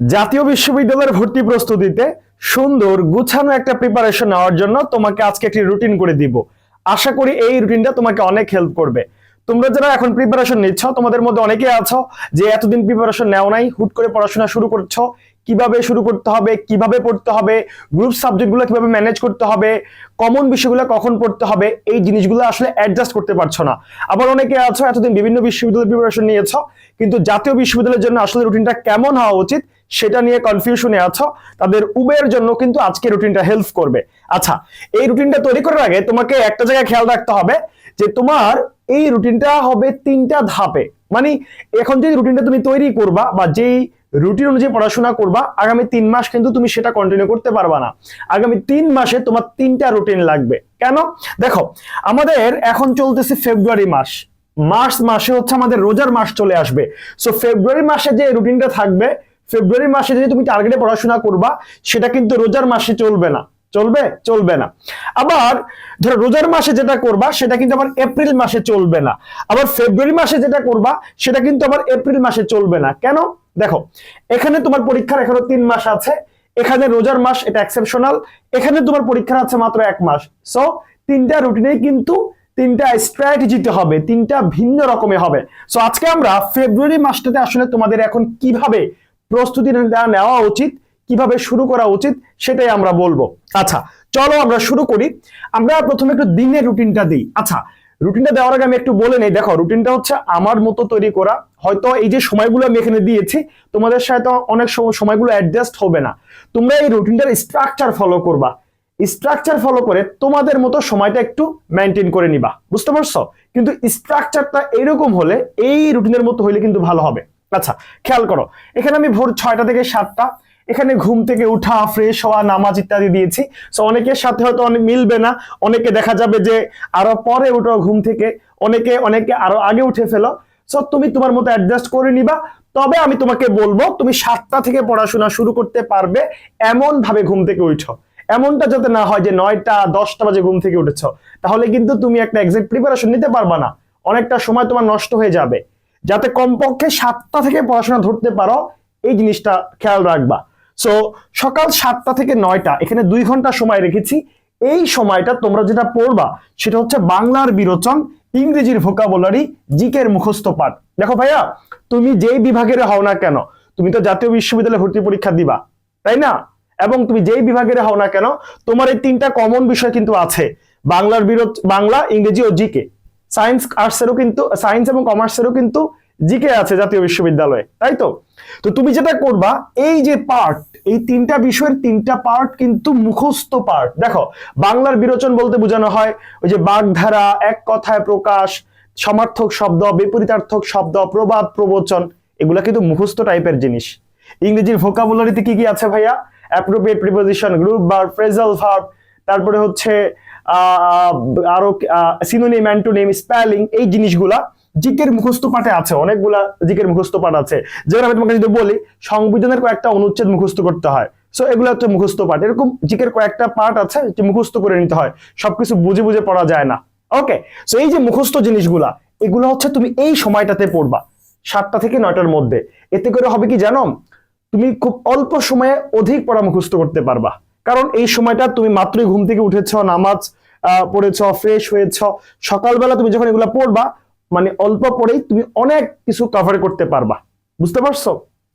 জাতীয় বিশ্ববিদ্যালয়ের ভর্তি প্রস্তুতিতে সুন্দর, গুছানো একটা প্রিপারেশন নেওয়ার জন্য তোমাকে আজকে একটি রুটিন করে দিব। আশা করি এই রুটিনটা তোমাকে অনেক হেল্প করবে। তোমরা যারা এখন প্রিপারেশন নিচ্ছ, তোমাদের মধ্যে অনেকে আছো যে এতদিন প্রিপারেশন নেও নাই, হুট করে পড়াশোনা শুরু করছ, কীভাবে শুরু করতে হবে, কীভাবে পড়তে হবে গ্রুপ সাবজেক্টগুলো কীভাবে ম্যানেজ করতে হবে কমন বিষয়গুলো কখন পড়তে হবে, এই জিনিসগুলো আসলে অ্যাডজাস্ট করতে পারছ না। আবার অনেকে আছো, এতদিন বিভিন্ন বিশ্ববিদ্যালয়ের প্রিপারেশন নিয়েছো, কিন্তু জাতীয় বিশ্ববিদ্যালয়ের জন্য আসলে রুটিনটা কেমন হওয়া উচিত সেটা নিয়ে কনফিউশনে আছো, তাদের উবের জন্য কিন্তু আজকে রুটিনটা হেল্প করবে। আচ্ছা এই রুটিনটা তৈরি করার আগে তোমাকে একটা জায়গায় খেয়াল রাখতে হবে যে তোমার এই রুটিনটা হবে তিনটা ধাপে। মানে এখন যে রুটিনটা তুমি তৈরি করবা বা যেই রুটিন অনুযায়ী পড়াশোনা করবা, আগামী তিন মাস কিন্তু তুমি সেটা কন্টিনিউ করতে পারবা না। আগামী তিন মাসে তোমার তিনটা রুটিন লাগবে। কেন? দেখো, আমাদের এখন চলতেছে ফেব্রুয়ারি মাস। মার্চ মাসে হচ্ছে আমাদের রোজার মাস চলে আসবে। সো ফেব্রুয়ারি মাসে যে রুটিনটা থাকবে ফেব্রুয়ারি মাসে যদি তুমি টার্গেটে পড়াশোনা করবা, সেটা কিন্তু রোজার মাসে চলবে না। চলবে? চলবে না। আবার ধরো রোজার মাসে যেটা করবা, সেটা কিন্তু আবার এপ্রিল মাসে চলবে না। আবার ফেব্রুয়ারি মাসে যেটা করবা, সেটা কিন্তু আবার এপ্রিল মাসে চলবে না। কেন? দেখো, এখানে তোমার পরীক্ষার এখনও তিন মাস আছে। এখানে রোজার মাস, এটা এক্সেপশনাল এখানে তোমার পরীক্ষা আছে মাত্র এক মাস। সো তিনটা রুটিনে কিন্তু তিনটা স্ট্র্যাটেজিতে হবে। তিনটা ভিন্ন রকমের হবে। সো আজকে আমরা ফেব্রুয়ারি মাসটাতে আসলে তোমাদের এখন কীভাবে প্রস্তুতি নেওয়া উচিত, কীভাবে শুরু করা উচিত সেটাই আমরা বলব। আচ্ছা চলো আমরা শুরু করি। আমরা প্রথমে একটু দিনের রুটিনটা দিই। আচ্ছা রুটিনটা দেওয়ার আগে আমি একটু বলে নেই। দেখো, রুটিনটা হচ্ছে আমার মতো তৈরি করা। হয়তো এই যে সময়গুলো আমি এখানে দিয়েছি, তোমাদের সাথে অনেক সময় সময়গুলো অ্যাডজাস্ট হবে না। তোমরা এই রুটিনটার স্ট্রাকচার ফলো করবা। স্ট্রাকচার ফলো করে তোমাদের মতো সময়টা একটু মেনটেন করে নিবা। বুঝতে পারছ? কিন্তু স্ট্রাকচারটা এরকম হলে এই রুটিনের মতো হইলে কিন্তু ভালো হবে। আচ্ছা খেয়াল করো, এখানে আমি ভোর ছয়টা থেকে সাতটা, এখানে ঘুম থেকে উঠা ফ্রেশ হওয়া, নামাজ ইত্যাদি দিয়েছি। সো অনেকের সাথে হয়তো অনেক মিলবে না, অনেকে দেখা যাবে যে আরও পরে উঠো ঘুম থেকে, অনেকে অনেকে আরও আগে উঠে ফেলো। সো তুমি তোমার মতো অ্যাডজাস্ট করে নিবা। তবে আমি তোমাকে বলব, তুমি সাতটা থেকে পড়াশোনা শুরু করতে পারবে এমন ভাবে ঘুম থেকে উঠো। এমনটা যাতে না হয় যে নয়টা, দশটা বাজে ঘুম থেকে উঠেছ। তাহলে কিন্তু তুমি একটা এক্সাক্ট প্রিপারেশন নিতে পারবা না। অনেকটা সময় তোমার নষ্ট হয়ে যাবে। যাতে কমপক্ষে সাতটা থেকে পড়াশোনা ধরতে পারো, এই জিনিসটা খেয়াল রাখবা। সো সকাল সাতটা থেকে নয়টা, এখানে দুই ঘণ্টা সময় রেখেছি। এই সময়টা তোমরা যেটা পড়বা, সেটা হচ্ছে বাংলার বিরোচন, ইংরেজির ভোকাবুলারি জিকের মুখস্থ পাঠ। দেখো ভাইয়া, তুমি যেই বিভাগের হও না কেন, তুমি তো জাতীয় বিশ্ববিদ্যালয়ে ভর্তি পরীক্ষা দিবা, তাই না? এবং তুমি যেই বিভাগের হও না কেন, তোমার এই তিনটা কমন বিষয় কিন্তু আছে, বাংলার বিরোধ বাংলা, ইংরেজি ও জিকে। সায়েন্স আর্টসেরও কিন্তু সায়েন্স এবং কমার্সেরও কিন্তু জিকে আছে জাতীয় বিশ্ববিদ্যালয়ে, তাই তো? তো তুমি যেটা করবা, এই যে পার্ট এই তিনটা বিষয়ের তিনটা পার্ট কিন্তু মুখস্থ পার্ট দেখো, বাংলার বিরোচন বলতে বোঝানো হয়, ওই যে বাগধারা, এক কথায় প্রকাশ, সমার্থক শব্দ, বিপরীতার্থক শব্দ, প্রবাদ, প্রবচন, এগুলা কিন্তু মুখস্থ টাইপের জিনিস। ইংরেজির ভোকাবুলারিতে কি কি আছে ভাইয়া? অ্যাপ্রোপ্রিয়েট প্রিপোজিশন গ্রুপ বার ফ্রেজাল ভার্ব তারপরে হচ্ছে আরও সিনোনিম অ্যান্টোনিম স্পেলিং এই জিনিসগুলা জিকের মুখস্থ পাঠে আছে, অনেকগুলা জিকের মুখস্থ পাঠ আছে। যেমন আমি তোমাকে যদি বলি, সংবিধানের কয়েকটা অনুচ্ছেদ মুখস্থ করতে হয়। সো এগুলো হচ্ছে মুখস্থ পাঠ। এরকম জিকের কয়েকটা পার্ট আছে যে মুখস্থ করে নিতে হয়। সবকিছু বুঝে বুঝে পড়া যায় না। ওকে সো এই যে মুখস্থ জিনিসগুলা, এগুলো হচ্ছে তুমি এই সময়টাতে পড়বা, সাতটা থেকে নয়টার মধ্যে। এতে করে হবে কি জানো? তুমি খুব অল্প সময়ে অধিক পড়া মুখস্থ করতে পারবা। কারণ এই সময়টা তুমি মাত্রই ঘুম থেকে উঠেছ, নামাজ পড়েছ ফ্রেশ হয়েছ, সকালবেলা তুমি যখন এগুলো পড়বা মানে অল্প পরেই তুমি অনেক কিছু কভার করতে পারবা। বুঝতে পারছ?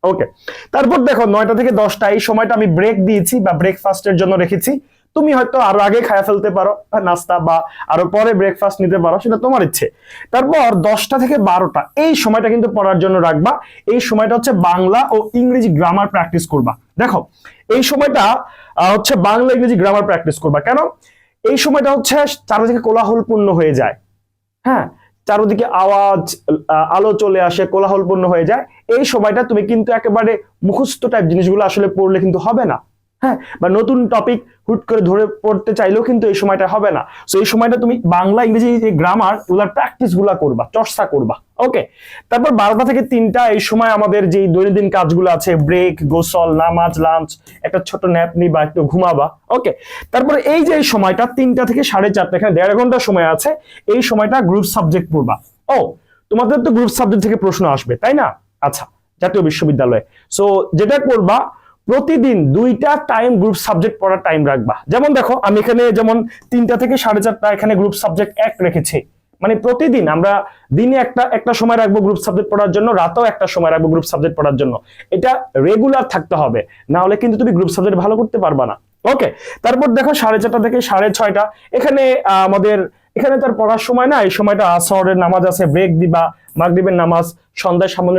ওকে তারপর দেখো, নয়টা থেকে দশটা, এই সময়টা আমি ব্রেক দিয়েছি বা ব্রেকফাস্টের জন্য রেখেছি। তুমি হয়তো আরও আগে খায়া ফেলতে পারো নাস্তা বা আরও পরে ব্রেকফাস্ট নিতে পারো, সেটা তোমার ইচ্ছে। তারপর দশটা থেকে বারোটা, এই সময়টা কিন্তু পড়ার জন্য রাখবা। এই সময়টা হচ্ছে বাংলা ও ইংরেজি গ্রামার প্র্যাকটিস করবা। দেখো, এই সময়টা হচ্ছে বাংলা, ইংরেজি গ্রামার প্র্যাকটিস করবা। কেন? এই সময়টা হচ্ছে চারিদিকে কোলাহলপূর্ণ হয়ে যায়। হ্যাঁ চারদিকে আওয়াজ আলো চলে আসে, কোলাহলপূর্ণ হয়ে যায়। এই সময়টা তুমি কিন্তু একেবারে মুখস্থ টাইপ জিনিসগুলো আসলে পড়লে কিন্তু হবে না। হ্যাঁ বা নতুন টপিক হুট করে ধরে পড়তে চাইলেও কিন্তু এই সময়টা হবে না। সো এই সময়টা তুমি বাংলা, ইংরেজি যে গ্রামার ওগুলার প্র্যাকটিসগুলা করবা, চর্চা করবা ওকে তারপর বারোটা থেকে তিনটা, এই সময় আমাদের যে দৈনন্দিন কাজগুলো আছে ব্রেক গোসল, নামাজ লাঞ্চ একটা ছোট ন্যাপ নিবা, একটু ঘুমাবা ওকে তারপরে এই যে এই সময়টা, তিনটা থেকে সাড়ে চারটা, এখানে দেড় ঘণ্টা সময় আছে, এই সময়টা গ্রুপ সাবজেক্ট পড়বা। ও তোমাদের তো গ্রুপ সাবজেক্ট থেকে প্রশ্ন আসবে, তাই না? আচ্ছা জাতীয় বিশ্ববিদ্যালয়ে। সো যেটা করবা প্রতিদিন দুইটা টাইম গ্রুপ সাবজেক্ট পড়ার টাইম রাখবা। যেমন দেখো, আমি এখানে যেমন তিনটা থেকে সাড়ে চারটা এখানে গ্রুপ সাবজেক্ট এক রেখেছি। মানে প্রতিদিন আমরা দিনে একটা একটা সময় রাখব গ্রুপ সাবজেক্ট পড়ার জন্য, রাতেও একটা সময় রাখব গ্রুপ সাবজেক্ট পড়ার জন্য। এটা রেগুলার থাকতে হবে, না হলে কিন্তু তুমি গ্রুপ সাবজেক্ট ভালো করতে পারবা না। ওকে তারপর দেখো সাড়ে চারটা থেকে সাড়ে ছয়টা। এখানে আমাদের, এখানে তার পড়ার সময় না, এই সময়টা আসরের নামাজ আছে ব্রেক দিবা, মাগরিবের নামাজ, সন্ধ্যায় সামান্য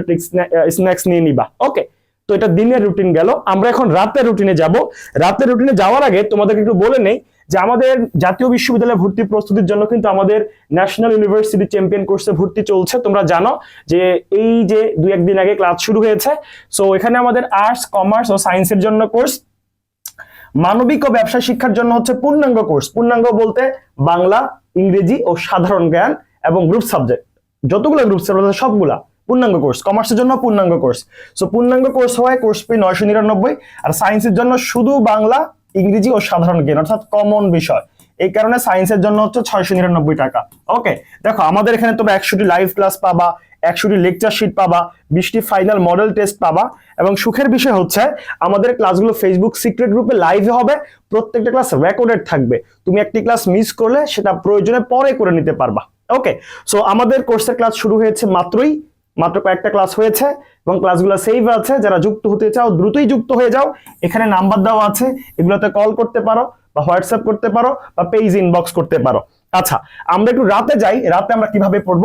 স্ন্যাক্স নিয়ে নিবা। ওকে তো এটা দিনের রুটিন গেল। আমরা এখন রাতের রুটিনে যাব। রাতের রুটিনে যাওয়ার আগে তোমাদেরকে একটু বলে নেই যে আমাদের জাতীয় বিশ্ববিদ্যালয়ে ভর্তি প্রস্তুতির জন্য কিন্তু আমাদের ন্যাশনাল ইউনিভার্সিটি চ্যাম্পিয়ন কোর্সে ভর্তি চলছে। তোমরা জানো যে এই যে দুই একদিন আগে ক্লাস শুরু হয়েছে। সো এখানে আমাদের আর্টস কমার্স ও সায়েন্সের জন্য কোর্স মানবিক ও ব্যবসা শিক্ষার জন্য হচ্ছে পূর্ণাঙ্গ কোর্স পূর্ণাঙ্গ বলতে বাংলা, ইংরেজি ও সাধারণ জ্ঞান এবং গ্রুপ সাবজেক্ট যতগুলো গ্রুপ সাবজেক্ট সবগুলা। পূর্ণাঙ্গ কোর্স কমার্সের জন্য পূর্ণাঙ্গ কোর্স সো পূর্ণাঙ্গ কোর্স হয় কোর্স ফি নয়শো নিরানব্বই, আর সায়েন্সের জন্য শুধু বাংলা, ইংরেজি ও সাধারণ জ্ঞান, অর্থাৎ কমন বিষয়। এই কারণে সায়েন্সের জন্য হচ্ছে ছয়শো নিরানব্বই টাকা। ওকে দেখো, আমাদের এখানে তোমরা একশোটি লাইভ ক্লাস পাবা, একশোটি লেকচার শিট পাবা, বিশটি ফাইনাল মডেল টেস্ট পাবা, এবং সুখের বিষয় হচ্ছে, আমাদের ক্লাসগুলো ফেসবুক সিক্রেট গ্রুপে লাইভে হবে, প্রত্যেকটা ক্লাস রেকর্ডেড থাকবে। তুমি একটি ক্লাস মিস করলে, সেটা প্রয়োজনে পরে করে নিতে পারবা। ওকে সো আমাদের কোর্সের ক্লাস শুরু হয়েছে মাত্রই মাত্র কয়েকটা ক্লাস হয়েছে এবং ক্লাসগুলো সেভ আছে। যারা যুক্ত হতে চাও, দ্রুতই যুক্ত হয়ে যাও। এখানে নাম্বার দেওয়া আছে। এগুলোতে কল করতে পারো বা হোয়াটসঅ্যাপ করতে পারো বা পেজ ইনবক্স করতে পারো। আচ্ছা আমরা একটু রাতে যাই। রাতে আমরা কীভাবে পড়ব?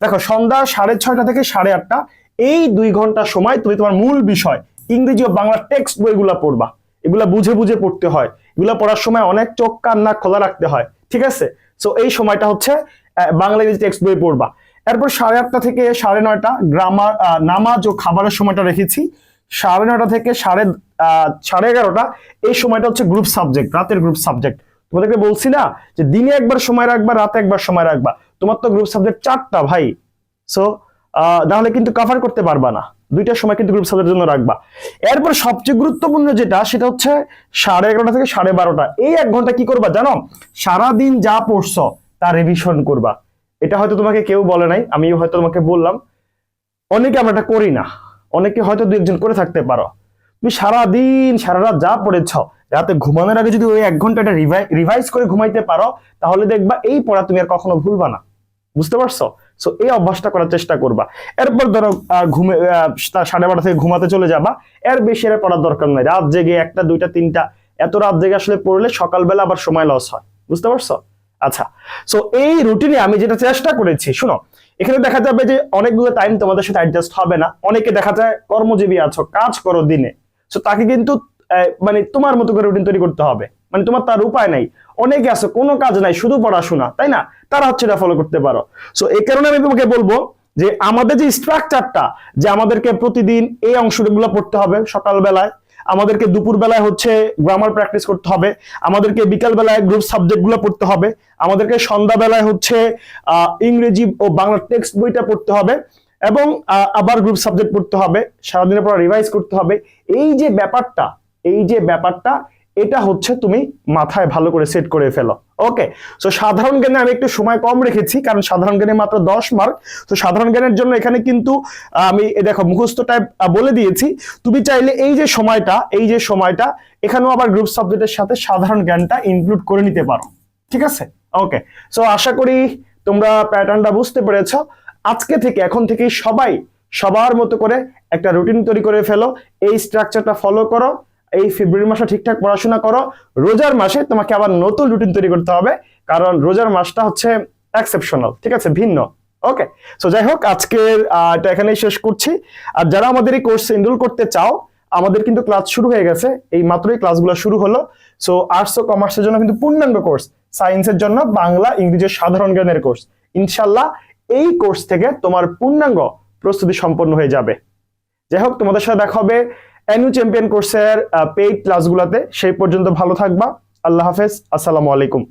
দেখো, সন্ধ্যা সাড়ে ছয়টা থেকে সাড়ে আটটা। এই দুই ঘণ্টা সময় তুমি তোমার মূল বিষয়, ইংরেজি ও বাংলা টেক্সট বইগুলা পড়বা। এগুলা বুঝে বুঝে পড়তে হয়। এগুলা পড়ার সময় অনেক চোখ কান নাক খোলা রাখতে হয়। ঠিক আছে? সো এই সময়টা হচ্ছে বাংলা ইংরেজি টেক্সট বই পড়বা। এরপর সাড়ে আটটা থেকে সাড়ে নয়টা গ্রামার নামাজ ও খাবারের সময়টা রেখেছি। সাড়ে নয়টা থেকে সাড়ে সাড়ে এগারোটা। এই সময়টা হচ্ছে গ্রুপ সাবজেক্ট রাতের গ্রুপ সাবজেক্ট তোমাদেরকে বলছি না যে দিনে একবার সময় রাখবা, রাতে একবার সময় রাখবা। তোমার তো গ্রুপ সাবজেক্ট চারটা ভাই। সো নাহলে কিন্তু কভার করতে পারবা না। দুইটার সময় কিন্তু গ্রুপ সাবজেক্টের জন্য রাখবা। এরপর সবচেয়ে গুরুত্বপূর্ণ যেটা, সেটা হচ্ছে সাড়ে এগারোটা থেকে সাড়ে বারোটা। এই এক ঘণ্টা কি করবা জানো? সারাদিন যা পড়ছো, তা রিভিশন করবা। এটা হয়তো তোমাকে কেউ বলে নাই আমিও হয়তো তোমাকে বললাম। অনেকে আমরা এটা করি না। অনেকে হয়তো দু একজন করে থাকতে পারো। তুমি সারাদিন সারা রাত যা পড়েছ, রাতে ঘুমানোর আগে যদি ওই এক ঘণ্টা এটা রিভাইজ করে ঘুমাইতে পারো, তাহলে দেখবা এই পড়া তুমি আর কখনো ভুলবা না। বুঝতে পারছ? সো এই অভ্যাসটা করার চেষ্টা করবা। এরপর ধরো ঘুমে সাড়ে বারোটা থেকে ঘুমাতে চলে যাবা। এর বেশি আর পড়ার দরকার নাই। রাত জেগে একটা, দুইটা, তিনটা, এত রাত জেগে আসলে পড়লে সকালবেলা আবার সময় লস হয়। বুঝতে পারছ? আচ্ছা সো এই রুটিনে আমি যেটা চেষ্টা করেছি, শুনো, এখানে দেখা যাবে যে অনেকগুলো টাইম তোমাদের সাথে অ্যাডজাস্ট হবে না। অনেকে দেখা যায় কর্মজীবী আছো, কাজ করো দিনে। সো তাকে কিন্তু মানে তোমার মতো করে রুটিন তৈরি করতে হবে। মানে তোমার তার উপায় নাই। অনেকে আছে, কোনো কাজ নাই, শুধু পড়াশোনা, তাই না? তারা হচ্ছে এটা ফলো করতে পারো। সো এই কারণে আমি তোমাকে বলব যে আমাদের যে স্ট্রাকচারটা যে আমাদেরকে প্রতিদিন এই অংশগুলো পড়তে হবে সকালবেলায় আমাদেরকে দুপুরবেলায় হচ্ছে গ্রামার প্র্যাকটিস করতে হবে, আমাদেরকে বিকালবেলায় গ্রুপ সাবজেক্টগুলো পড়তে হবে, আমাদেরকে সন্ধ্যাবেলায় হচ্ছে ইংরেজি ও বাংলা টেক্সট বইটা পড়তে হবে এবং আবার গ্রুপ সাবজেক্ট পড়তে হবে, সারাদিনের পর রিভাইজ করতে হবে। এই যে ব্যাপারটা, এই যে ব্যাপারটা এটা হচ্ছে তুমি মাথায় ভালো করে সেট করে ফেলো। ওকে সো সাধারণ জ্ঞানে আমি একটু সময় কম রেখেছি, কারণ সাধারণ জ্ঞানে মাত্র দশ মার্ক তো সাধারণ জ্ঞানের জন্য এখানে কিন্তু আমি দেখো, মুখস্থ টাইপ বলে দিয়েছি। তুমি চাইলে এই যে সময়টা, এই যে সময়টা, এখানেও আবার গ্রুপ সাবজেক্টের সাথে সাধারণ জ্ঞানটা ইনক্লুড করে নিতে পারো। ঠিক আছে? ওকে সো আশা করি তোমরা প্যাটার্নটা বুঝতে পেরেছ। আজকে থেকে, এখন থেকে সবাই সবার মতো করে একটা রুটিন তৈরি করে ফেলো। এই স্ট্রাকচারটা ফলো করো। এই ফেব্রুয়ারি মাসে ঠিকঠাক পড়াশোনা করো। রোজার মাসে তোমাকে আবার নতুন রুটিন তৈরি করতে হবে, কারণ রোজার মাসটা হচ্ছে এক্সেপশনাল ঠিক আছে? ভিন্ন। ওকে সো যাই হোক, আজকের এটা এখানেই শেষ করছি। আর যারা আমাদের এই কোর্সে এনরোল করতে চাও, আমাদের কিন্তু ক্লাস শুরু হয়ে গেছে। এই মাত্রই ক্লাসগুলো শুরু হলো। সো আর্টস ও কমার্সের জন্য কিন্তু পূর্ণাঙ্গ কোর্স সায়েন্সের জন্য বাংলা ইংরেজির সাধারণ জ্ঞানের কোর্স ইনশাল্লাহ এই কোর্স থেকে তোমার পূর্ণাঙ্গ প্রস্তুতি সম্পন্ন হয়ে যাবে। যাই হোক, তোমাদের সাথে দেখা হবে। অ্যানু চ্যাম্পিয়ন কোর্সের পেইড ক্লাসগুলোতে সেই পর্যন্ত ভালো থাকবা। আল্লাহ হাফেজ আসসালামু আলাইকুম।